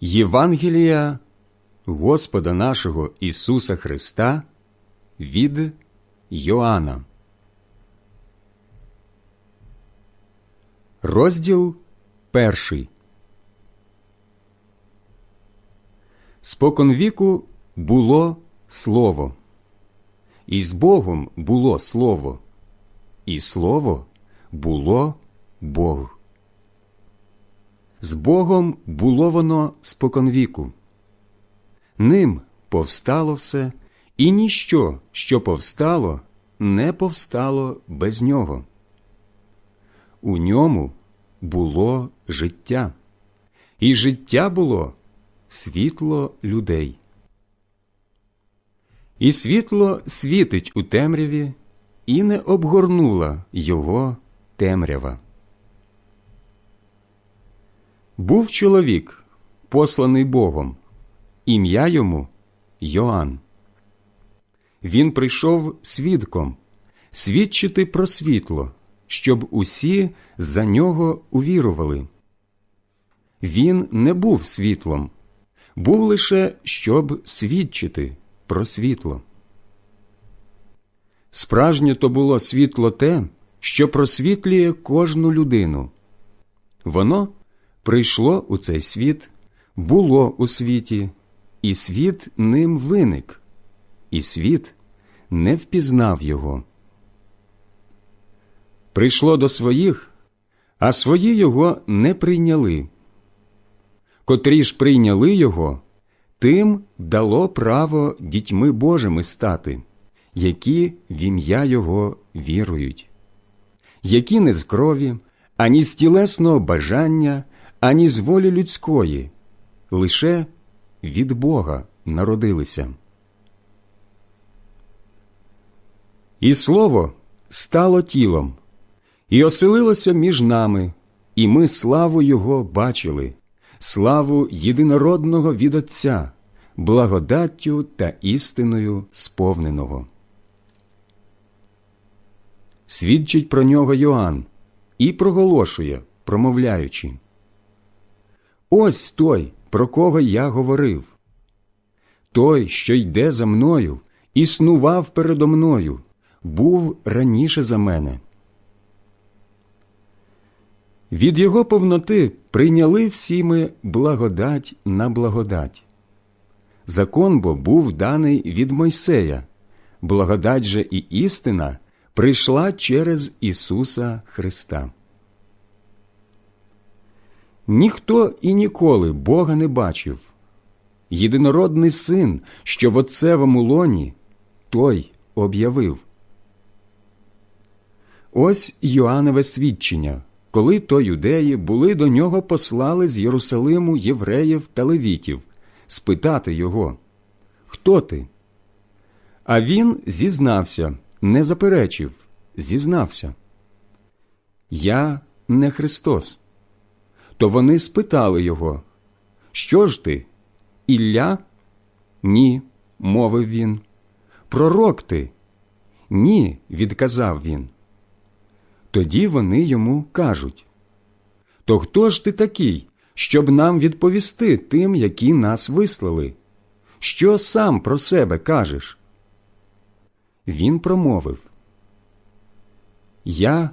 Євангелія Господа нашого Ісуса Христа від Йоанна. Розділ перший. Споконвіку було слово, і з Богом було слово, і слово було Бог. З Богом було воно споконвіку. Ним повстало все, і ніщо, що повстало, не повстало без нього. У ньому було життя, і життя було світло людей. І світло світить у темряві, і не обгорнула його темрява. Був чоловік, посланий Богом, ім'я йому Йоанн. Він прийшов свідком свідчити про світло, щоб усі за нього увірували. Він не був світлом, був лише щоб свідчити про світло. Справжнє то було світло те, що просвітлює кожну людину. Воно прийшло у цей світ, було у світі, і світ ним виник, і світ не впізнав його. Прийшло до своїх, а свої його не прийняли. Котрі ж прийняли його, тим дало право дітьми Божими стати, які в ім'я Його вірують, які не з крові, ані з тілесного бажання, ані з волі людської, лише від Бога народилися. І слово стало тілом, і оселилося між нами, і ми славу Його бачили, славу єдинородного від Отця, благодаттю та істиною сповненого. Свідчить про нього Йоанн і проголошує, промовляючи. Ось той, про кого я говорив. Той, що йде за мною, існував передо мною, був раніше за мене. Від його повноти прийняли всі ми благодать на благодать. Закон бо був даний від Мойсея, благодать же і істина прийшла через Ісуса Христа. Ніхто і ніколи Бога не бачив. Єдинородний син, що в отцевому лоні, той об'явив. Ось Йоаннове свідчення, коли то юдеї були до нього послали з Єрусалиму євреїв та левітів спитати його Хто ти? А він зізнався, не заперечив, зізнався. Я не Христос. То вони спитали його, Що ж ти? Ілля? Ні, мовив він. Пророк ти? Ні, відказав він. Тоді вони йому кажуть То хто ж ти такий, щоб нам відповісти тим, які нас вислали? Що сам про себе кажеш? Він промовив Я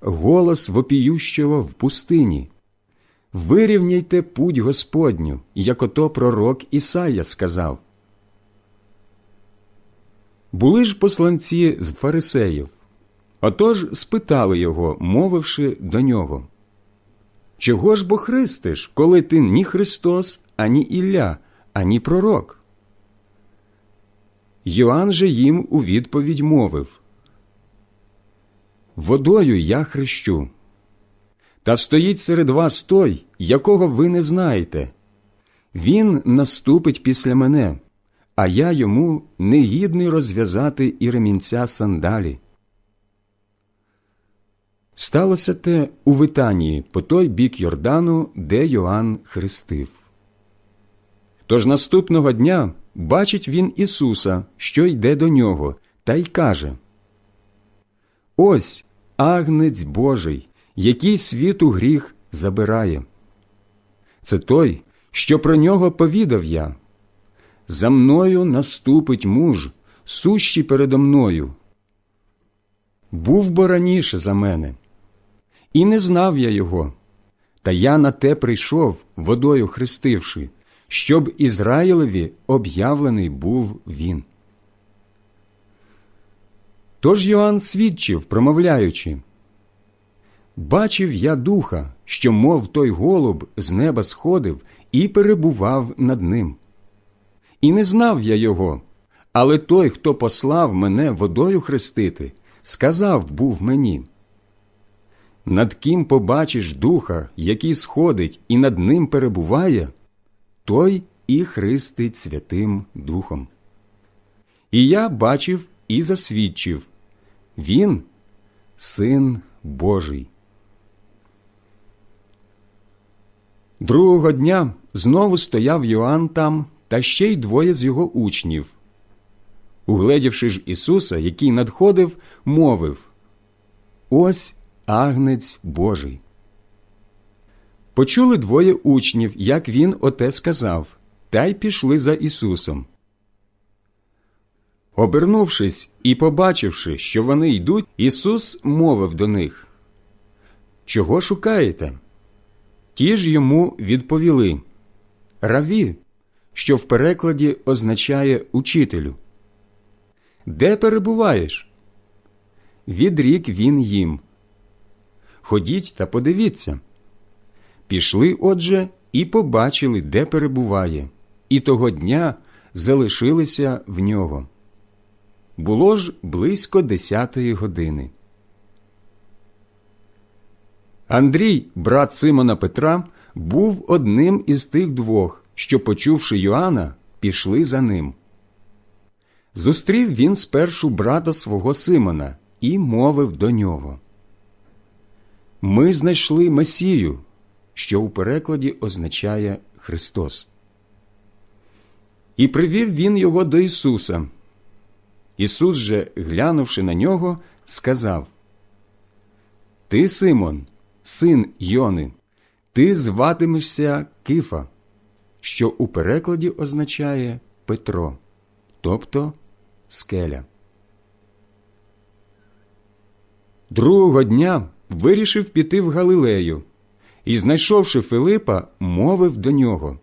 голос вопіющого в пустині. Вирівняйте путь Господню, як ото пророк Ісая сказав. Були ж посланці з фарисеїв. Отож спитали його, мовивши до нього Чого ж бо христиш, коли ти ні Христос, ані Ілля, ані пророк? Йоанн же їм у відповідь мовив Водою я хрещу. Та стоїть серед вас той, якого ви не знаєте. Він наступить після мене, а я йому негідний розв'язати і ремінця сандалі. Сталося те у Витанії по той бік Йордану, де Йоанн хрестив. Тож наступного дня бачить він Ісуса, що йде до нього, та й каже Ось агнець Божий, який світу гріх забирає. Це той, що про нього повідав я. За мною наступить муж, сущий передо мною. Був бо раніше за мене, і не знав я його, та я на те прийшов, водою хрестивши, щоб Ізраїлеві об'явлений був він. Тож Йоанн свідчив, промовляючи, Бачив я духа, що, мов той голуб, з неба сходив і перебував над ним. І не знав я його, але той, хто послав мене водою хрестити, сказав був мені. Над ким побачиш духа, який сходить і над ним перебуває, той і хрестить Святим Духом. І я бачив і засвідчив він син Божий. Другого дня знову стояв Йоанн там та ще й двоє з його учнів. Угледівши ж Ісуса, який надходив, мовив Ось агнець Божий. Почули двоє учнів, як він оте сказав, та й пішли за Ісусом. Обернувшись і побачивши, що вони йдуть, Ісус мовив до них Чого шукаєте? Ті ж йому відповіли Раві, що в перекладі означає учителю. Де перебуваєш? Відрік він їм. Ходіть та подивіться. Пішли, отже, і побачили, де перебуває, і того дня залишилися в нього. Було ж близько десятої години. Андрій, брат Симона Петра, був одним із тих двох, що, почувши Йоанна, пішли за ним. Зустрів він спершу брата свого Симона і мовив до нього. Ми знайшли Месію, що у перекладі означає Христос. І привів він його до Ісуса. Ісус же, глянувши на нього, сказав Ти, Симон, син Йони, ти зватимешся Кифа, що у перекладі означає Петро, тобто скеля. Другого дня вирішив піти в Галилею і, знайшовши Филипа, мовив до нього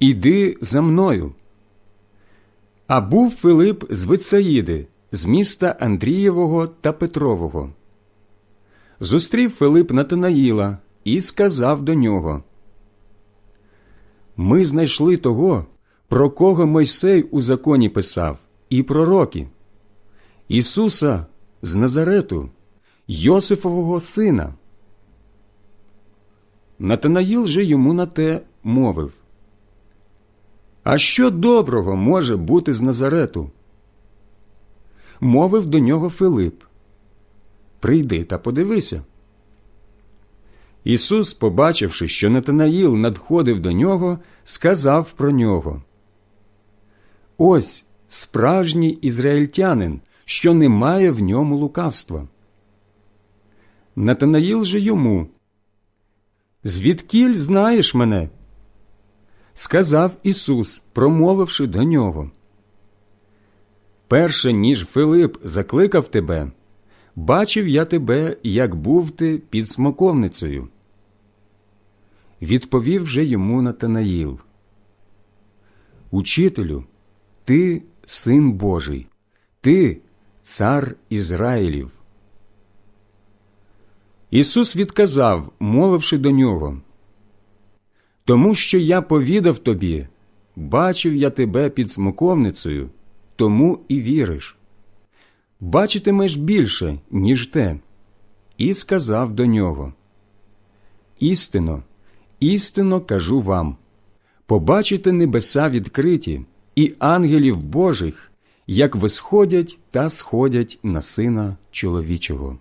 Іди за мною. А був Филип з Вицаїди, з міста Андрієвого та Петрового. Зустрів Филип Натанаїла і сказав до нього Ми знайшли того, про кого Мойсей у законі писав, і пророки Ісуса з Назарету, Йосифового сина. Натанаїл же йому на те мовив А що доброго може бути з Назарету? Мовив до нього Филип Прийди та подивися. Ісус, побачивши, що Натанаїл надходив до нього, сказав про нього Ось справжній ізраїльтянин, що немає в ньому лукавства. Натанаїл же йому Звідкіль знаєш мене? Сказав Ісус, промовивши до нього. Перше ніж Филип закликав тебе, бачив я тебе, як був ти під смоковницею. Відповів же йому Натанаїл. Учителю, ти син Божий, ти цар Ізраїлів. Ісус відказав, мовивши до нього, Тому що я повідав тобі, бачив я тебе під смоковницею, тому і віриш. Бачитимеш більше, ніж те, і сказав до нього Істинно, істинно кажу вам побачите небеса відкриті і ангелів Божих, як висходять та сходять на сина чоловічого.